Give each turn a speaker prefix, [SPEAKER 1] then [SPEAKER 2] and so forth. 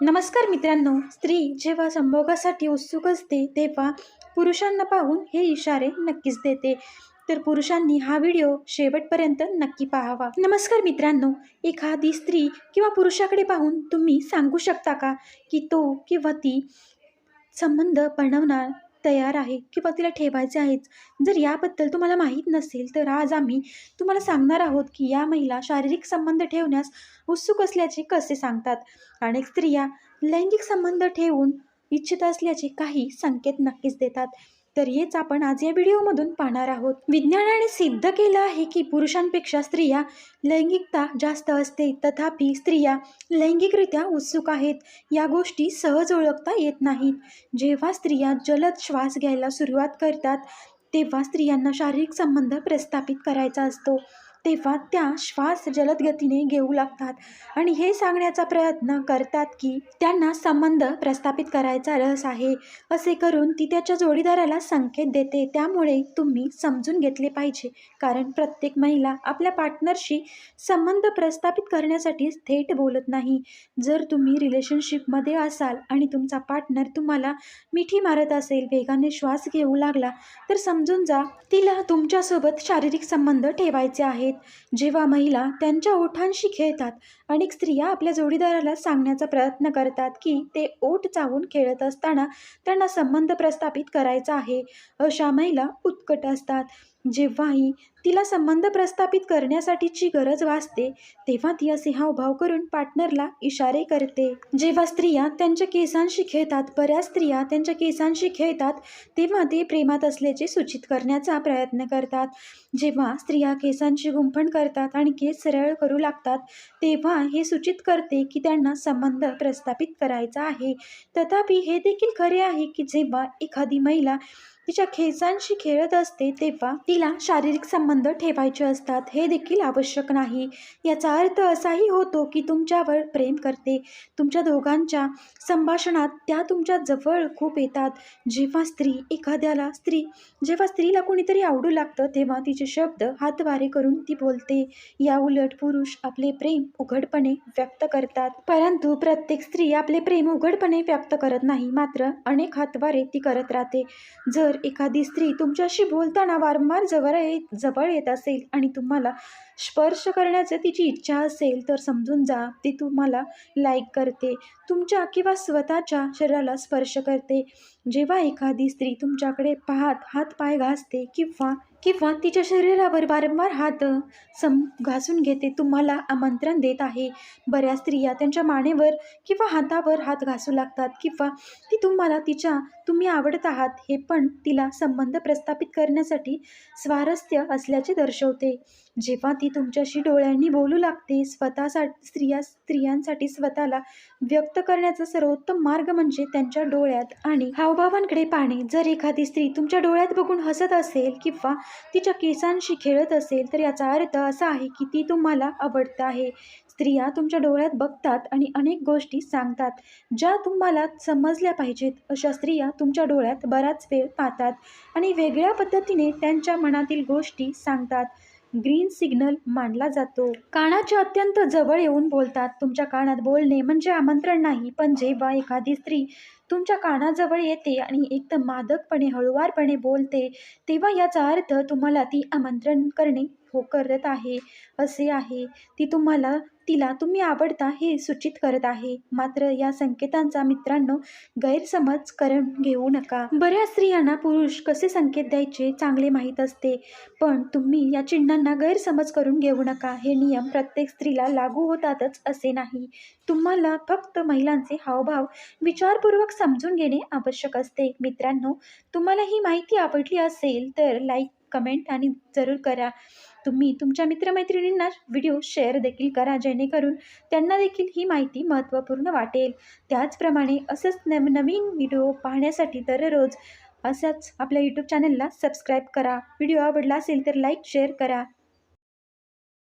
[SPEAKER 1] नमस्कार मित्रांनो. स्त्री जेव्हा संभोगासाठी उत्सुक असते तेव्हा पुरुषांना पाहून हे इशारे नक्कीच देते. तर पुरुषांनी हा व्हिडिओ शेवटपर्यंत नक्की पाहावा. नमस्कार मित्रांनो. एखादी स्त्री किंवा पुरुषाकडे पाहून तुम्ही सांगू शकता का की तो किंवा ती संबंध बनवणार तयार आहे किंवा तिला ठेवायचे आहेच जर याबद्दल तुम्हाला माहीत नसेल तर आज आम्ही तुम्हाला सांगणार आहोत की या महिला शारीरिक संबंध ठेवण्यास उत्सुक असल्याचे कसे सांगतात? अनेक स्त्रिया लैंगिक संबंध ठेवून इच्छित असल्याचे काही संकेत नक्कीच देतात. तर हेच आपण आज या व्हिडिओमधून पाहणार आहोत. विज्ञानाने सिद्ध केलं आहे की पुरुषांपेक्षा स्त्रिया लैंगिकता जास्त असते तथापि स्त्रिया लैंगिकरित्या उत्सुक आहेत. या गोष्टी सहज ओळखता येत नाहीत. जेव्हा स्त्रिया जलद श्वास घ्यायला सुरुवात करतात तेव्हा स्त्रियांना शारीरिक संबंध प्रस्थापित करायचा असतो. तेव्हा त्या श्वास जलद गतीने घेऊ लागतात आणि हे सांगण्याचा प्रयत्न करतात की त्यांना संबंध प्रस्थापित करायचा रस आहे असे करून ती त्याच्या जोडीदाराला संकेत देते. त्यामुळे तुम्ही समजून घेतले पाहिजे कारण प्रत्येक महिला आपल्या पार्टनरशी संबंध प्रस्थापित करण्यासाठी थेट बोलत नाही. जर तुम्ही रिलेशनशिपमध्ये असाल आणि तुमचा पार्टनर तुम्हाला मिठी मारत असेल वेगाने श्वास घेऊ लागला तर समजून जा तिला तुमच्यासोबत शारीरिक संबंध ठेवायचे आहेत. जेव्हा महिला त्यांच्या ओठांशी खेळतात अनेक स्त्रिया आपल्या जोडीदाराला सांगण्याचा प्रयत्न करतात की ते ओठ चावून खेळत असताना त्यांना संबंध प्रस्थापित करायचा आहे. अशा महिला उत्कट असतात. जेव्हाही तिला संबंध प्रस्थापित करण्यासाठीची गरज वाचते तेव्हा ती असे हावभाव करून पार्टनरला इशारे करते. जेव्हा स्त्रिया त्यांच्या केसांशी खेळतात बऱ्याच स्त्रिया त्यांच्या केसांशी खेळतात तेव्हा ते प्रेमात असल्याचे सूचित करण्याचा प्रयत्न करतात. जेव्हा स्त्रिया केसांची गुंफण करतात आणि केस सरळ करू लागतात तेव्हा हे सूचित करते की त्यांना संबंध प्रस्थापित करायचा आहे. तथापि हे देखील खरे आहे की जेव्हा एखादी महिला तिच्या खेचांशी खेळत असते तेव्हा तिला शारीरिक संबंध ठेवायचे असतात. हे देखील आवश्यक नाही. याचा अर्थ असाही होतो की तुमच्यावर प्रेम करते. तुमच्या दोघांच्या संभाषणात त्या तुमच्या जवळ खूप येतात. जेव्हा स्त्री एखाद्याला स्त्री जेव्हा स्त्रीला कोणीतरी आवडू लागतं तेव्हा तिचे शब्द हातवारे करून ती बोलते. या उलट पुरुष आपले प्रेम उघडपणे व्यक्त करतात. परंतु प्रत्येक स्त्री आपले प्रेम उघडपणे व्यक्त करत नाही मात्र अनेक हातवारे ती करत राहते. जर एखादी स्त्री तुमच्याशी बोलताना वारंवार जवळ येत जवळ येत असेल आणि तुम्हाला स्पर्श करण्याचं तिची इच्छा असेल तर समजून जा. ती तुम्हाला लाईक करते. तुमच्या किंवा स्वतःच्या शरीराला स्पर्श करते. जेव्हा एखादी स्त्री तुमच्याकडे पाहत हात पाय घासते किंवा किंवा तिच्या शरीरावर वारंवार हात सम घासून घेते तुम्हाला आमंत्रण देत आहे. बऱ्याच स्त्रिया त्यांच्या मानेवर किंवा हातावर हात घासू लागतात किंवा ती तुम्हाला तिच्या तुम्ही आवडत आहात हे पण तिला संबंध प्रस्थापित करण्यासाठी स्वारस्य असल्याचे दर्शवते. जेव्हा ती तुमच्याशी डोळ्यांनी बोलू लागते स्वतःसाठी स्त्रिया स्त्रियांसाठी स्वतःला व्यक्त करण्याचा सर्वोत्तम मार्ग म्हणजे त्यांच्या डोळ्यात आणि हावभावांकडे पाहणे. जर एखादी स्त्री तुमच्या डोळ्यात बघून हसत असेल किंवा तिच्या केसांशी खेळत असेल तर याचा अर्थ असा आहे की ती तुम्हाला आवडत आहे. स्त्रिया तुमच्या डोळ्यात बघतात आणि अनेक गोष्टी सांगतात ज्या तुम्हाला समजल्या पाहिजेत. अशा स्त्रिया तुमच्या डोळ्यात बराच वेळ पाहतात आणि वेगळ्या पद्धतीने त्यांच्या मनातील गोष्टी सांगतात. ग्रीन सिग्नल मानला जातो. कानाच्या अत्यंत जवळ येऊन बोलतात. तुमच्या कानात बोलणे म्हणजे आमंत्रण नाही पण जेव्हा एखादी स्त्री तुमच्या कानाजवळ येते आणि एकदम मादकपणे हळुवारपणे बोलते तेव्हा याचा अर्थ तुम्हाला ती आमंत्रण करणे हो करत आहे असे आहे. ती तुम्हाला तिला तुम्ही आवडता हे सूचित करत आहे. मात्र या संकेतांचा मित्रांनो गैरसमज करून घेऊ नका. बऱ्याच स्त्रियांना पुरुष कसे संकेत द्यायचे चांगले माहीत असते. पण तुम्ही या चिन्हांना गैरसमज करून घेऊ नका. हे नियम प्रत्येक स्त्रीला लागू होतातच असे नाही. तुम्हाला फक्त महिलांचे हावभाव विचारपूर्वक समजून घेणे आवश्यक असते. मित्रांनो तुम्हाला ही माहिती आवडली असेल तर लाईक कमेंट आणि जरूर करा. तुम्ही तुमच्या मित्रमैत्रिणींना व्हिडिओ शेअर देखील करा जेणेकरून त्यांना देखील ही माहिती महत्त्वपूर्ण वाटेल. त्याचप्रमाणे असंच नव नवीन व्हिडिओ पाहण्यासाठी दररोज असंच आपल्या यूट्यूब चॅनलला सबस्क्राईब करा. व्हिडिओ आवडला असेल तर लाईक शेअर करा.